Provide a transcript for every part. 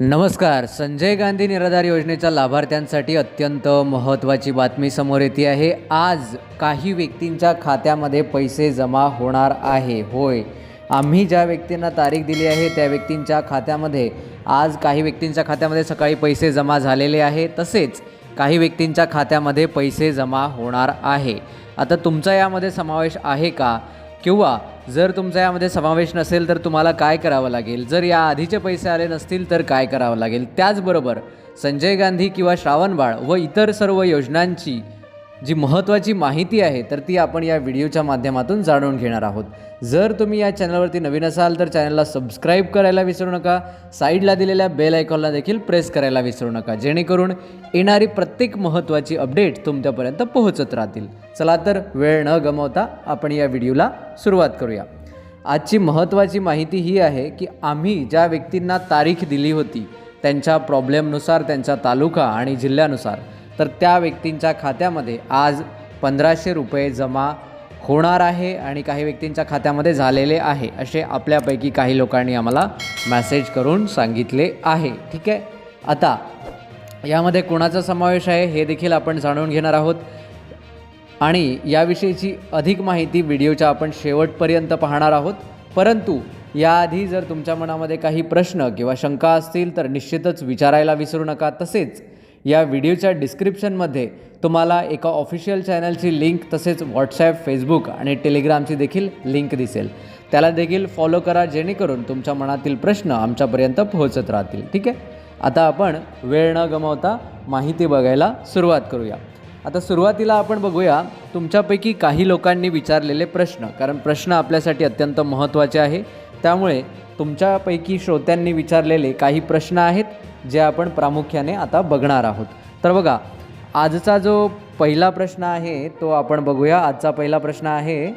नमस्कार. संजय गांधी निराधार योजनेच्या लाभार्थ्यांसाठी अत्यंत महत्त्वाची बातमी समोर येते आहे. आज काही व्यक्तींच्या खात्यामध्ये पैसे जमा होणार आहे. होय. आम्ही ज्या व्यक्तींना तारीख दिली आहे त्या व्यक्तींच्या खात्यामध्ये आज काही व्यक्तींच्या खात्यामध्ये सकाळी पैसे जमा झालेले आहे. तसेच काही व्यक्तींच्या खात्यामध्ये पैसे जमा होणार आहे. आता तुमचा यामध्ये समावेश आहे का? किंवा जर तुमचा यामध्ये समावेश नसेल तर तुम्हाला काय करावं लागेल? जर या आधीचे पैसे आले नसतील तर काय करावं लागेल? त्याचबरोबर संजय गांधी किंवा श्रावणबाळ व इतर सर्व योजनांची जी महत्त्वाची माहिती आहे तर ती आपण या व्हिडिओच्या माध्यमातून जाणून घेणार आहोत. जर तुम्ही या चॅनलवरती नवीन असाल तर चॅनलला सबस्क्राईब करायला विसरू नका. साईडला दिलेल्या बेल आयकॉनला देखील प्रेस करायला विसरू नका जेणेकरून येणारी प्रत्येक महत्त्वाची अपडेट तुमच्यापर्यंत पोहोचत राहतील. चला तर वेळ न गमावता आपण या व्हिडिओला सुरुवात करूया. आजची महत्त्वाची माहिती ही आहे की आम्ही ज्या व्यक्तींना तारीख दिली होती त्यांच्या प्रॉब्लेमनुसार त्यांच्या तालुका आणि जिल्ह्यानुसार तर त्या व्यक्तींच्या खात्यामध्ये आज पंधराशे रुपये जमा होणार आहे आणि काही व्यक्तींच्या खात्यामध्ये झालेले आहे असे आपल्यापैकी काही लोकांनी आम्हाला मॅसेज करून सांगितले आहे. ठीक आहे? आता यामध्ये कोणाचा समावेश आहे हे देखील आपण जाणून घेणार आहोत. आणि याविषयीची अधिक माहिती व्हिडिओच्या आपण शेवटपर्यंत पाहणार आहोत. परंतु याआधी जर तुमच्या मनामध्ये काही प्रश्न किंवा शंका असतील तर निश्चितच विचारायला विसरू नका. तसेच या व्हिडिओच्या डिस्क्रिप्शनमध्ये तुम्हाला एका ऑफिशियल चॅनलची लिंक तसेच व्हॉट्सॲप फेसबुक आणि टेलिग्रामची देखील लिंक दिसेल. त्याला देखील फॉलो करा जेणेकरून तुमच्या मनातील प्रश्न आमच्यापर्यंत पोहोचत राहतील. ठीक आहे? आता आपण वेळ न गमावता माहिती बघायला सुरुवात करूया. आता सुरुवातीला आपण बघूया तुमच्यापैकी काही लोकांनी विचारलेले प्रश्न. कारण प्रश्न आपल्यासाठी अत्यंत महत्त्वाचे आहे. त्यामुळे तुमच्यापैकी श्रोत्यांनी विचारलेले काही प्रश्न आहेत जे आपण प्रामुख्याने आता बघणार आहोत. तर बघा आजचा जो पहिला प्रश्न आहे तो आपण बघूया. आजचा पहिला प्रश्न आहे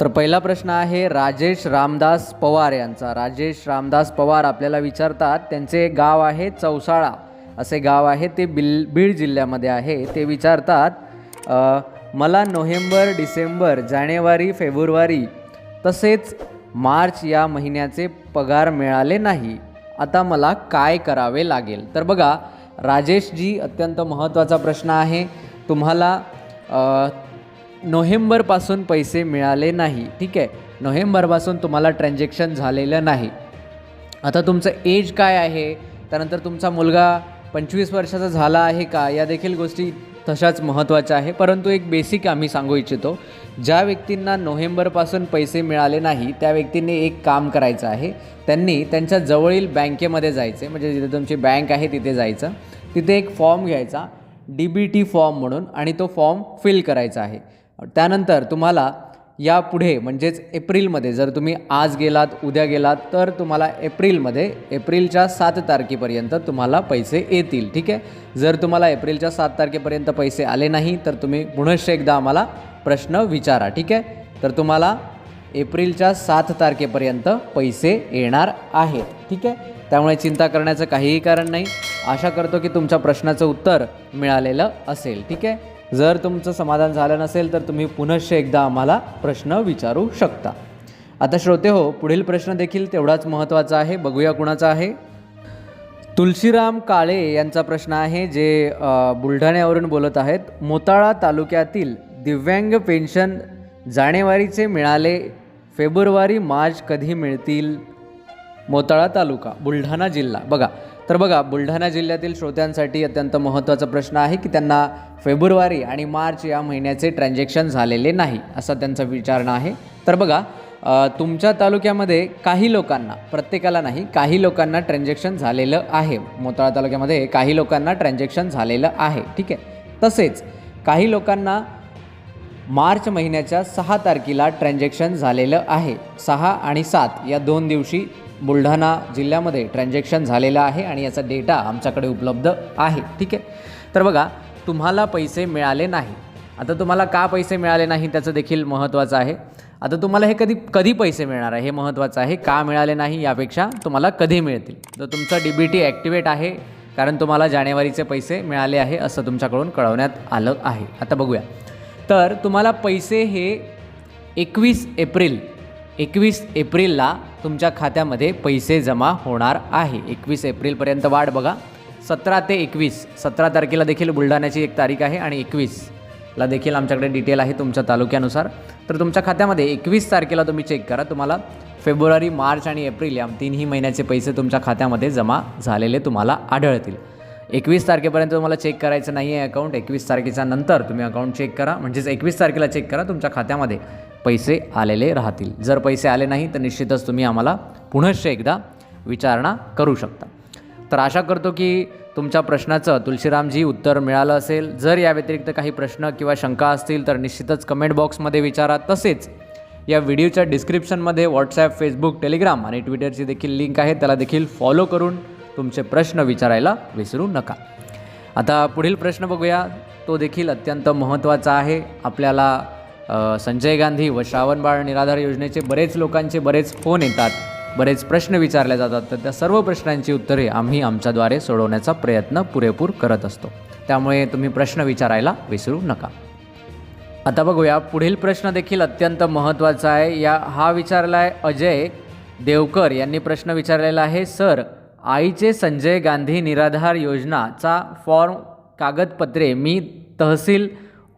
तर पहिला प्रश्न आहे राजेश रामदास पवार यांचा. राजेश रामदास पवार आपल्याला विचारतात त्यांचे गाव आहे चौसाळा. असे गाव आहे ते बिल बीड जिल्ह्यामध्ये आहे. ते विचारतात मला नोव्हेंबर डिसेंबर जानेवारी फेब्रुवारी तसेच मार्च या महिन्याचे पगार मिळाले नाही. आता मला काय करावे लागेल? तर बघा राजेशजी अत्यंत महत्त्वाचा प्रश्न आहे. तुम्हाला नोव्हेंबरपासून पैसे मिळाले नाही. ठीक आहे? नोव्हेंबरपासून तुम्हाला ट्रान्झॅक्शन झालेलं नाही. आता तुमचं एज काय आहे? त्यानंतर तुमचा मुलगा पंचवीस वर्षाचा झाला आहे का? या देखील गोष्टी तशाच महत्त्वाच्या आहे. परंतु एक बेसिक आम्ही सांगू इच्छितो. ज्या व्यक्तींना नोव्हेंबरपासून पैसे मिळाले नाही त्या व्यक्तींनी एक काम करायचं आहे. त्यांनी त्यांच्या जवळील बँकेमध्ये जायचे. म्हणजे जिथे तुमची बँक आहे तिथे जायचं. तिथे एक फॉर्म घ्यायचा. डी बी टी फॉर्म म्हणून आणि तो फॉर्म फिल करायचा आहे. त्यानंतर तुम्हाला यापुढे म्हणजेच एप्रिलमध्ये जर तुम्ही आज गेलात उद्या गेलात तर तुम्हाला एप्रिलमध्ये एप्रिलच्या सात तारखेपर्यंत तुम्हाला पैसे येतील ठीक आहे? जर तुम्हाला एप्रिलच्या सात तारखेपर्यंत पैसे आले नाही तर तुम्ही पुनश्च एकदा आम्हाला प्रश्न विचारा ठीक आहे? तर तुम्हाला एप्रिलच्या सात तारखेपर्यंत पैसे येणार आहेत ठीक आहे? त्यामुळे चिंता करण्याचं काहीही कारण नाही. आशा करतो की तुमच्या प्रश्नाचं उत्तर मिळालेलं असेल ठीक आहे? जर तुमचं समाधान झालं नसेल तर तुम्ही पुनश्च एकदा आम्हाला प्रश्न विचारू शकता. आता श्रोते हो पुढील प्रश्न देखील तेवढाच महत्त्वाचा आहे. बघूया कुणाचा आहे. तुलसीराम काळे यांचा प्रश्न आहे जे बुलढाण्यावरून बोलत आहेत. मोताळा तालुक्यातील दिव्यांग पेन्शन जानेवारीचे मिळाले फेब्रुवारी मार्च कधी मिळतील? मोताळा तालुका बुलढाणा जिल्हा. बघा तर बघा बुलढाणा जिल्ह्यातील श्रोत्यांसाठी अत्यंत महत्त्वाचा प्रश्न आहे की त्यांना फेब्रुवारी आणि मार्च या महिन्याचे ट्रान्झॅक्शन झालेले नाही असा त्यांचा विचारणा आहे. तर बघा तुमच्या तालुक्यामध्ये काही लोकांना प्रत्येकाला नाही काही लोकांना ट्रान्झॅक्शन झालेलं आहे. मोताळा तालुक्यामध्ये काही लोकांना ट्रान्झॅक्शन झालेलं आहे ठीक आहे? तसेच काही लोकांना मार्च महिन्याच्या सहा तारखेला ट्रान्झॅक्शन झालेलं आहे. सहा आणि सात या दोन दिवशी बुलढाणा जिल्ह्यामध्ये ट्रान्झॅक्शन झालेलं आहे आणि याचा डेटा आमच्याकडे उपलब्ध आहे. ठीक आहे? तर बघा तुम्हाला पैसे मिळाले नाही. आता तुम्हाला का पैसे मिळाले नाही? त्याचं देखील महत्त्वाचं आहे. आता तुम्हाला हे कधी कधी पैसे मिळणार आहे? हे महत्त्वाचं आहे. का मिळाले नाही? यापेक्षा तुम्हाला कधी मिळतील? तर तुमचं डी बी टी ॲक्टिवेट आहे कारण तुम्हाला जानेवारीचे पैसे मिळाले आहे असं तुमच्याकडून कळवण्यात आलं आहे. आता बघूया. तर तुम्हाला पैसे हे एकवीस एप्रिल एकवीस एप्रिलला तुमच्या खात्यामध्ये पैसे जमा होणार आहे. एकवीस एप्रिलपर्यंत वाट बघा. सतरा ते एकवीस. सतरा तारखेला देखील बुलढाण्याची एक तारीख आहे आणि एकवीसला देखील आमच्याकडे डिटेल आहे तुमच्या तालुक्यानुसार. तर तुमच्या खात्यामध्ये एकवीस तारखेला तुम्ही चेक करा. तुम्हाला फेब्रुवारी मार्च आणि एप्रिल या तीनही महिन्याचे पैसे तुमच्या खात्यामध्ये जमा झालेले तुम्हाला आढळतील. एकवीस तारखेपर्यंत तुम्हाला चेक करायचं नाही आहे अकाउंट. एकवीस तारखेच्या नंतर तुम्ही अकाउंट चेक करा. म्हणजेच एकवीस तारखेला चेक करा तुमच्या खात्यामध्ये. पैसे आलेले राहतील. जर पैसे आले नाही तर निश्चितच तुम्ही आम्हाला पुनश्च एकदा विचारणा करू शकता. तर आशा करतो की तुमच्या प्रश्नाचं तुलसीरामजी उत्तर मिळालं असेल. जर या व्यतिरिक्त काही प्रश्न किंवा शंका असतील तर निश्चितच कमेंट बॉक्समध्ये विचारा. तसेच या व्हिडिओच्या डिस्क्रिप्शनमध्ये व्हॉट्सॲप फेसबुक टेलिग्राम आणि ट्विटरची देखील लिंक आहे. त्याला देखील फॉलो करून तुमचे प्रश्न विचारायला विसरू नका. आता पुढील प्रश्न बघूया. तो देखील अत्यंत महत्त्वाचा आहे. आपल्याला संजय गांधी व श्रावणबाळ निराधार योजनेचे बरेच लोकांचे बरेच फोन येतात बरेच प्रश्न विचारले जातात. तर त्या सर्व प्रश्नांची उत्तरे आम्ही आमच्याद्वारे सोडवण्याचा प्रयत्न पुरेपूर करत असतो. त्यामुळे तुम्ही प्रश्न विचारायला विसरू नका. आता बघूया पुढील प्रश्न देखील अत्यंत महत्त्वाचा आहे. या हा विचारला आहे अजय देवकर. यांनी प्रश्न विचारलेला आहे सर आईचे संजय गांधी निराधार योजनाचा फॉर्म कागदपत्रे मी तहसील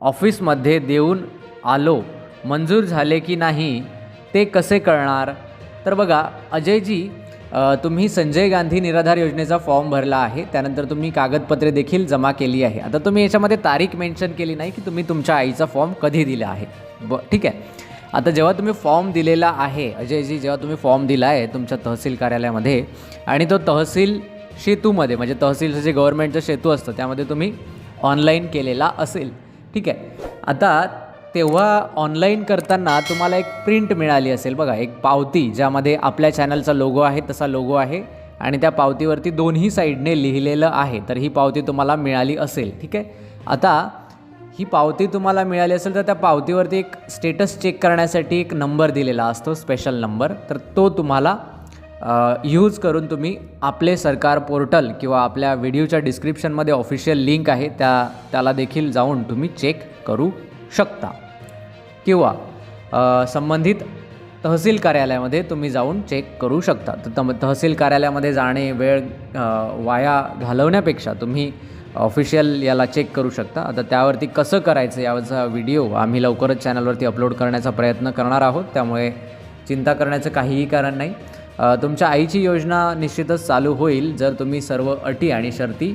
ऑफिसमध्ये देऊन आलो. मंजूर झाले की नाही ते कसे कळणार? तर बघा अजयजी तुम्ही संजय गांधी निराधार योजनेचा फॉर्म भरला आहे. त्यानंतर तुम्ही कागदपत्रे देखील जमा केली आहे. आता तुम्ही याच्यामध्ये तारीख मेन्शन केली नाही की तुम्ही तुमच्या आईचा फॉर्म कधी दिला आहे. ब ठीक आहे. आता जेव्हा तुम्ही फॉर्म दिलेला आहे अजयजी जेव्हा तुम्ही फॉर्म दिला आहे तुमच्या तहसील कार्यालयामध्ये आणि तो तहसील सेतूमध्ये म्हणजे तहसीलचं जे गव्हर्नमेंटचं सेतू असतं त्यामध्ये तुम्ही ऑनलाईन केलेला असेल. ठीक आहे. आता तेव्हा ऑनलाईन करताना तुम्हाला एक प्रिंट मिळाली असेल. बघा एक पावती ज्यामध्ये आपल्या चॅनलचा लोगो आहे तसा लोगो आहे आणि त्या पावतीवरती दोन्ही साईडने लिहिलेलं आहे. तर ही पावती तुम्हाला मिळाली असेल ठीक आहे? आता ही पावती तुम्हाला मिळाली असेल तर त्या पावतीवरती एक स्टेटस चेक करण्यासाठी एक नंबर दिलेला असतो स्पेशल नंबर तर तो तुम्हाला यूज करून तुम्ही आपले सरकार पोर्टल किंवा आपल्या व्हिडिओच्या डिस्क्रिप्शनमध्ये ऑफिशियल लिंक आहे त्या त्याला देखील जाऊन तुम्ही चेक करू शकता. किंवा संबंधित तहसील कार्यालयामध्ये तुम्ही जाऊन चेक करू शकता. तर तम तहसील कार्यालयामध्ये जाणे वेळ वाया घालवण्यापेक्षा तुम्ही ऑफिशियल याला चेक करू शकता. आता त्यावरती कसं करायचं यावरचा व्हिडिओ आम्ही लवकरच चॅनलवरती अपलोड करण्याचा प्रयत्न करणार आहोत. त्यामुळे चिंता करण्याचं काहीही कारण नाही. तुमच्या आईची योजना निश्चितच चालू होईल. जर तुम्ही सर्व अटी आणि शर्ती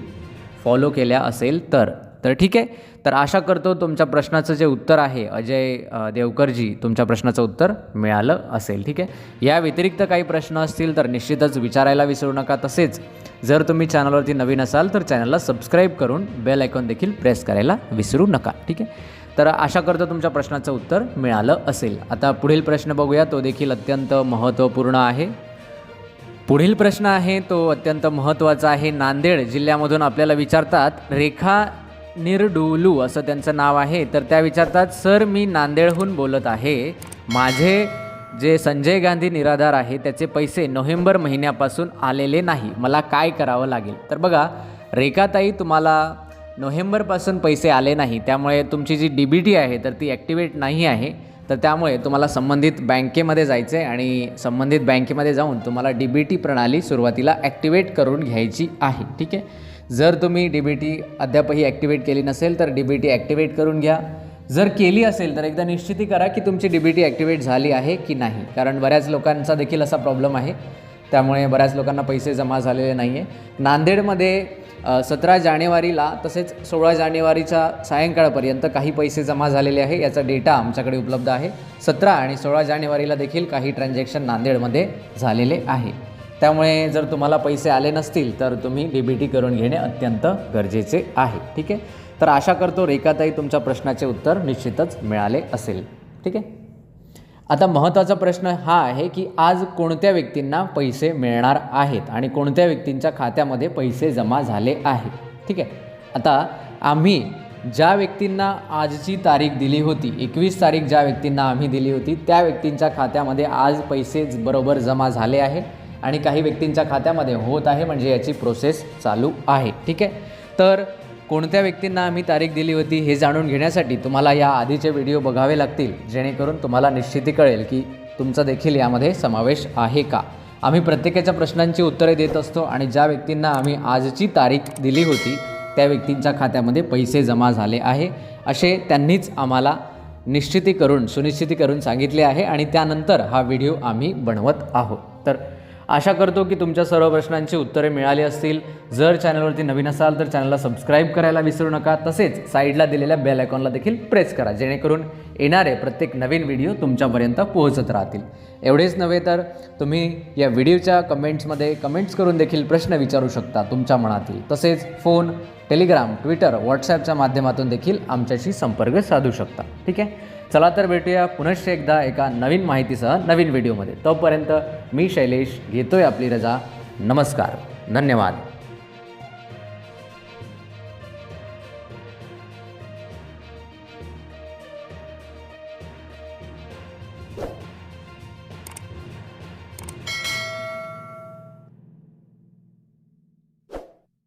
फॉलो केल्या असेल तर तर ठीक आहे. तर आशा करतो तुमच्या प्रश्नाचं जे उत्तर आहे अजय देवकरजी तुमच्या प्रश्नाचं उत्तर मिळालं असेल ठीक आहे? या व्यतिरिक्त काही प्रश्न असतील तर निश्चितच विचारायला विसरू नका तसेच. जर तुम्ही चॅनलवरती नवीन असाल तर चॅनलला सबस्क्राईब करून बेल आयकॉन देखील प्रेस करायला विसरू नका ठीक आहे? तर आशा करतो तुमच्या प्रश्नाचं उत्तर मिळालं असेल. आता पुढील प्रश्न बघूया तो देखील अत्यंत महत्त्वपूर्ण आहे. पुढील प्रश्न आहे तो अत्यंत महत्त्वाचा आहे. नांदेड जिल्ह्यामधून आपल्याला विचारतात रेखा निरडुलू असं त्यांचं नाव आहे. तर त्या विचारतात सर मी नांदेडहून बोलत आहे. माझे जे संजय गांधी निराधार आहे त्याचे पैसे नोव्हेंबर महिन्यापासून आलेले नाही. मला काय करावं लागेल? तर बघा रेखाताई तुम्हाला नोव्हेंबरपासून पैसे आले नाही. त्यामुळे तुमची जी डी बी टी आहे तर ती ॲक्टिवेट नाही आहे. तर त्यामुळे तुम्हाला संबंधित बँकेमध्ये जायचं आहे आणि संबंधित बँकेमध्ये जाऊन तुम्हाला डी बी टी प्रणाली सुरुवातीला ॲक्टिवेट करून घ्यायची आहे. ठीक आहे? जर तुम्ही डी बी टी अद्यापही ॲक्टिवेट केली नसेल तर डी बी टी ॲक्टिवेट करून घ्या. जर केली असेल तर एकदा निश्चिती करा की तुमची डी बी टी ॲक्टिवेट झाली आहे की नाही. कारण बऱ्याच लोकांचा देखील असा प्रॉब्लेम आहे. त्यामुळे बऱ्याच लोकांना पैसे जमा झालेले नाही आहे नांदेडमध्ये सतरा जानेवारीला तसेच सोळा जानेवारीच्या सायंकाळपर्यंत काही पैसे जमा झालेले आहे. याचा डेटा आमच्याकडे उपलब्ध आहे. सतरा आणि सोळा जानेवारीला देखील काही ट्रान्झॅक्शन नांदेडमध्ये झालेले आहे. त्यामुळे जर तुम्हाला पैसे आले नसतील तर तुम्ही डी बी टी करून घेणे अत्यंत गरजेचे आहे. ठीक आहे? तर आशा करतो रेखाताई तुमच्या प्रश्नाचे उत्तर निश्चितच मिळाले असेल. ठीक आहे? आता महत्त्वाचा प्रश्न हा आहे की आज कोणत्या व्यक्तींना पैसे मिळणार आहेत आणि कोणत्या व्यक्तींच्या खात्यामध्ये पैसे जमा झाले आहे ठीक आहे? आता आम्ही ज्या व्यक्तींना आजची तारीख दिली होती एकवीस तारीख ज्या व्यक्तींना आम्ही दिली होती त्या व्यक्तींच्या खात्यामध्ये आज पैसे बरोबर जमा झाले आहे आणि काही व्यक्तींच्या खात्यामध्ये होत आहे म्हणजे याची प्रोसेस चालू आहे. ठीक आहे? तर कोणत्या व्यक्तींना आम्ही तारीख दिली होती हे जाणून घेण्यासाठी तुम्हाला या आधीचे व्हिडिओ बघावे लागतील जेणेकरून तुम्हाला निश्चिती कळेल की तुमचा देखील यामध्ये समावेश आहे का? आम्ही प्रत्येकाच्या प्रश्नांची उत्तरे देत असतो आणि ज्या व्यक्तींना आम्ही आजची तारीख दिली होती त्या व्यक्तींच्या खात्यामध्ये पैसे जमा झाले आहे. असे त्यांनीच आम्हाला निश्चिती करून सुनिश्चिती करून सांगितले आहे आणि त्यानंतर हा व्हिडिओ आम्ही बनवत आहोत. तर आशा करतो की तुमच्या सर्व प्रश्नांची उत्तरे मिळाली असतील. जर चॅनलवरती नवीन असाल तर चॅनलला सबस्क्राईब करायला विसरू नका. तसेच साईडला दिलेल्या बेल आयकॉनला देखील प्रेस करा जेणेकरून येणारे प्रत्येक नवीन व्हिडिओ तुमच्यापर्यंत पोहोचत राहतील. एवढेच नव्हे तर तुम्ही या व्हिडिओच्या कमेंट्समध्ये कमेंट्स करून देखील प्रश्न विचारू शकता तुमच्या मनातील. तसेच फोन टेलिग्राम ट्विटर व्हॉट्सॲपच्या माध्यमातून देखील आमच्याशी संपर्क साधू शकता. ठीक आहे? चला तर भेटूया पुनश्च एकदा एका नवीन माहितीसह नवीन व्हिडिओमध्ये. तोपर्यंत मी शैलेश घेतोय आपली रजा. नमस्कार. धन्यवाद.